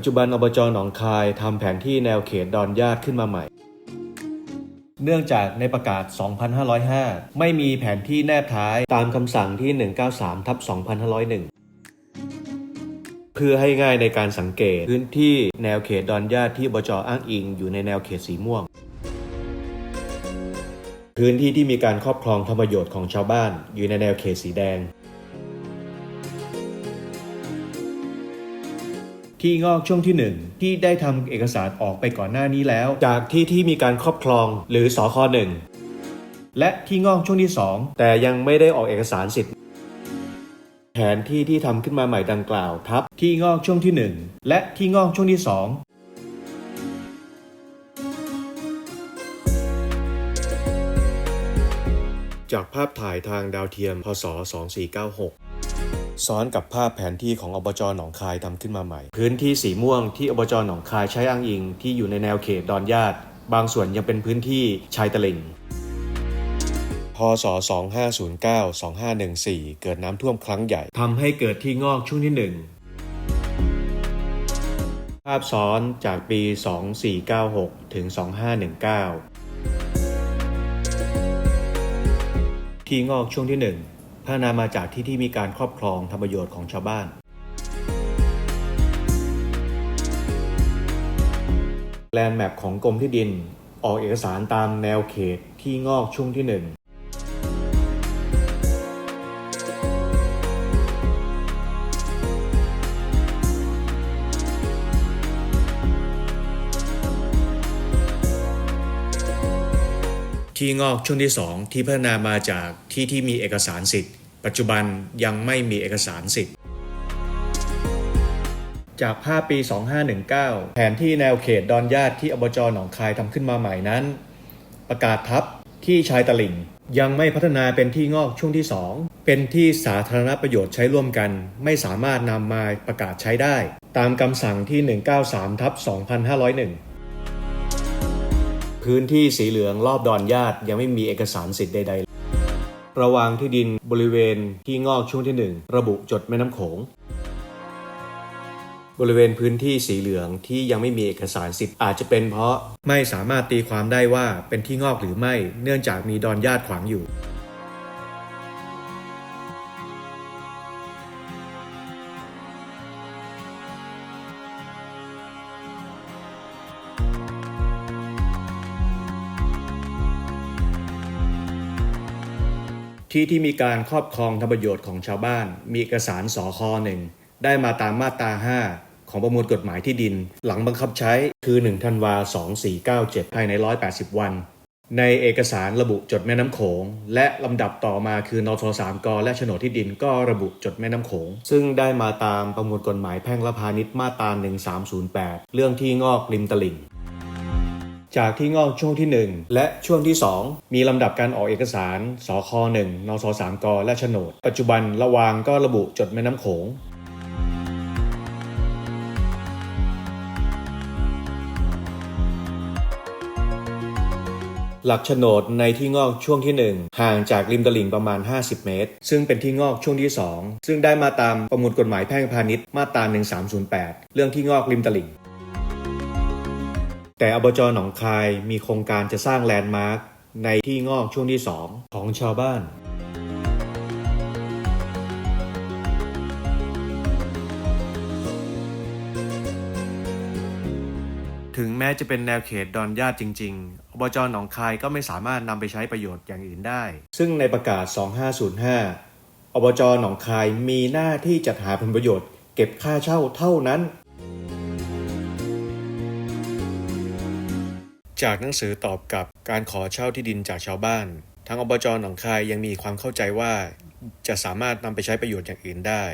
ปัจจุบันอบจหนองคายทำแผนที่แนวเขตดอนญาติขึ้นมาใหม่ เนื่องจากในประกาศ 2505 ไม่มีแผนที่แนบท้ายตามคำสั่งที่ 193ทับ2501 เพื่อให้ง่ายในการสังเกตพื้นที่แนวเขตดอนญาติที่อบจอ้างอิงอยู่ในแนวเขตสีม่วง พื้นที่ที่มีการครอบครองทำประโยชน์ของชาวบ้านอยู่ในแนวเขตสีแดง ที่งอกช่วงที่ 1 ที่ได้ทำเอกสารออกไปก่อนหน้านี้แล้ว จากที่ที่มีการครอบครองหรือสอค1และที่งอกช่วงที่ 2 แต่ยังไม่ได้ออกเอกสารสิทธิ์แผนที่ที่ทำขึ้นมาใหม่ดังกล่าวทับ ที่งอกช่วงที่ 1 และที่งอกช่วงที่ 2จากภาพถ่ายทางดาวเทียม พศ 2496 ซ้อนกับภาพแผนที่ของอบจหนองคายทำขึ้นมาใหม่ พื้นที่สีม่วงที่อบจหนองคายใช้อ้างอิง ที่อยู่ในแนวเขตดอนญาติ บางส่วนยังเป็นพื้นที่ชายตะลิงพศ 2509-2514 เกิดน้ำท่วมครั้งใหญ่ทำให้เกิดที่งอกช่วงที่ 1 ภาพซ้อนจากปี 2496 ถึง 2519 ที่งอกช่วงที่ 1 พัฒนามาจากที่ที่มีการครอบครองทำประโยชน์ของชาวบ้าน แลนด์แมปของกรมที่ดิน ออกเอกสารตามแนวเขตที่งอกช่วงที่ ที่งอกช่วงที่ 2 ที่พัฒนามาจากที่ที่มีเอกสารสิทธิ์ ปัจจุบันยังไม่มีเอกสารสิทธิ์ จากภาพปี 2519 แผนที่แนวเขตดอนญาติที่อบจหนองคายทำขึ้นมาใหม่นั้น ประกาศทับที่ชายตลิ่ง ยังไม่พัฒนาเป็นที่งอกช่วงที่ 2 เป็นที่สาธารณประโยชน์ใช้ร่วมกัน ไม่สามารถนำมาประกาศใช้ได้ ตามคำสั่งที่ 193ทับ2501 พื้นที่สีเหลืองรอบดอนญาติ ยังไม่มีเอกสารสิทธิ์ใด ๆ ระวางที่ดินบริเวณที่งอกช่วงที่ 1 ระบุจดแม่น้ำโขง บริเวณพื้นที่สีเหลืองที่ยังไม่มีเอกสารสิทธิ์อาจจะเป็นเพราะไม่สามารถตีความได้ว่าเป็นที่งอกหรือไม่ เนื่องจากมีดอนญาติขวางอยู่ ที่ที่มีการครอบครองทำประโยชน์ของชาวบ้าน มีเอกสารสคหนึ่งได้มาตามมาตรา 5 ของประมวลกฎหมายที่ดิน หลังบังคับใช้คือ 1 ธันวา 2497 ภายใน 180 วัน ในเอกสารระบุจดแม่น้ำโขง และลำดับต่อมาคือนท3กและโฉนดที่ดินก็ระบุจดแม่น้ำโขง ซึ่งได้มาตามประมวลกฎหมายแพ่งและพาณิชย์มาตรา 1308 เรื่องที่งอกริมตลิ่ง จากที่งอกช่วงที่ 1 และช่วงที่ 2 มีลำดับการออกเอกสารสค1นส3กและโฉนด ปัจจุบันระวางก็ระบุจดแม่น้ำโขงหลักโฉนดในที่งอกช่วงที่ 1 ห่างจากริมตลิ่งประมาณ 50 เมตร ซึ่งเป็นที่งอกช่วงที่ 2 ซึ่งได้มาตามประมวลกฎหมายแพ่งพาณิชย์มาตรา 1308 เรื่องที่งอกริมตลิ่ง แต่อบจหนองคายมีโครงการจะสร้างแลนด์มาร์คในที่งอกช่วงที่ 2 ของชาวบ้าน ถึงแม้จะเป็นแนวเขตดอนญาติจริง ๆ อบจหนองคายก็ไม่สามารถนำไปใช้ประโยชน์อย่างอื่นได้ ซึ่งในประกาศ 2505 อบจหนองคายมีหน้าที่จัดหาผลประโยชน์ เก็บค่าเช่าเท่านั้น จากหนังสือตอบกับการขอเช่าที่ดินจากชาวบ้าน ทางอบจหนองคายยังมีความเข้าใจว่า จะสามารถนำไปใช้ประโยชน์อย่างอื่นได้